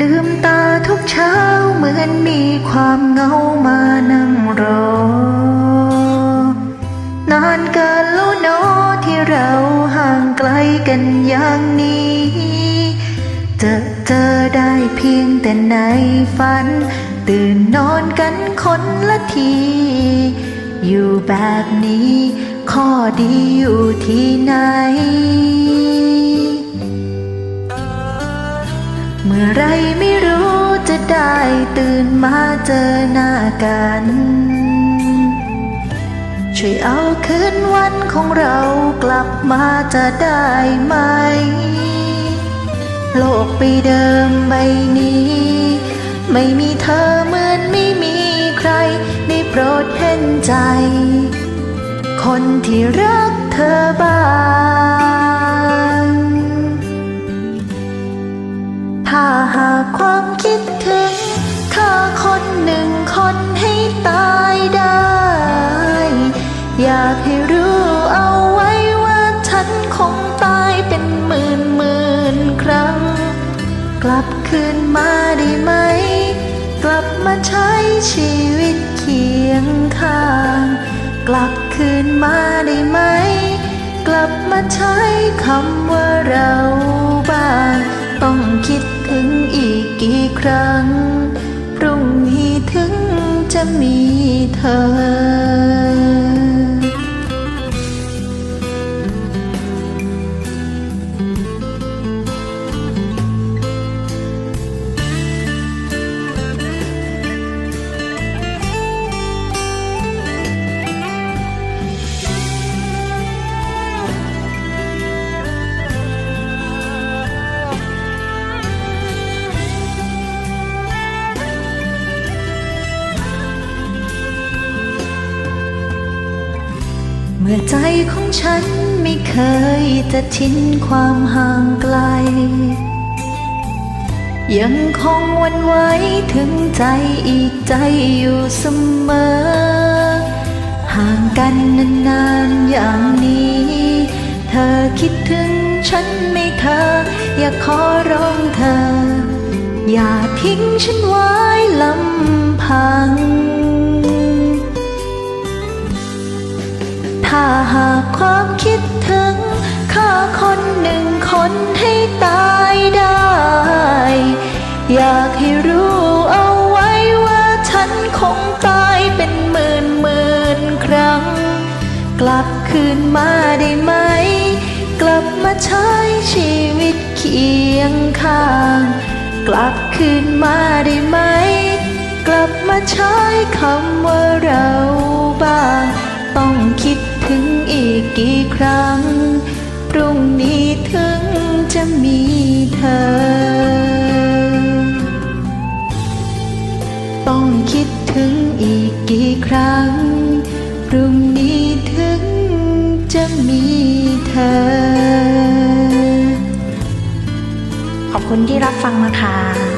ลืมตาทุกเช้าเหมือนมีความเหงามานั่งรอนานเกินแล้วเนอที่เราห่างไกลกันอย่างนี้ จะเจอได้เพียงแต่ในฝัน ตื่นนอนกันคนละที อยู่แบบนี้ ข้อดีอยู่ที่ไหน ไม่รู้จะได้ตื่นมาเจอหน้ากัน ช่วยเอาคืนวันของเรากลับมาจะได้ไหม โลกใบเดิมใบนี้ ไม่มีเธอเหมือนไม่มีใครได้โปรดเห็นใจ คนที่รักเธอบ้าง มาใช้ชีวิตเคียงข้าง กลับคืนมาได้ไหม กลับมาใช้คำว่าเราบ้างต้องคิดถึงอีกกี่ครั้ง พรุ่งนี้ถึงจะมีเธอ เมื่อใจของฉันไม่เคยจะทิ้นความห่างไกล ยังคงหวันไหวถึงใจอีกใจอยู่เสมอ ห่างกันนานๆอย่างนี้ เธอคิดถึงฉันไหม่เธอ อยากขอร้องเธอ อย่าทิ้งฉันไว้ลำพัง หากความคิดถึงฆ่าคนหนึ่งคนให้ตายได้ อยากให้รู้เอาไว้ว่าฉันคงตายเป็นหมื่นหมื่นครั้ง กลับคืนมาได้ไหม กลับมาใช้ชีวิตเคียงข้าง กลับคืนมาได้ไหม กลับมาใช้คำว่าเราบ้างต้องคิด กี่ครั้ง พรุ่งนี้ถึงจะมีเธอ ต้องคิดถึงอีกกี่ครั้ง พรุ่งนี้ถึงจะมีเธอ ขอบคุณที่รับฟังนะคะ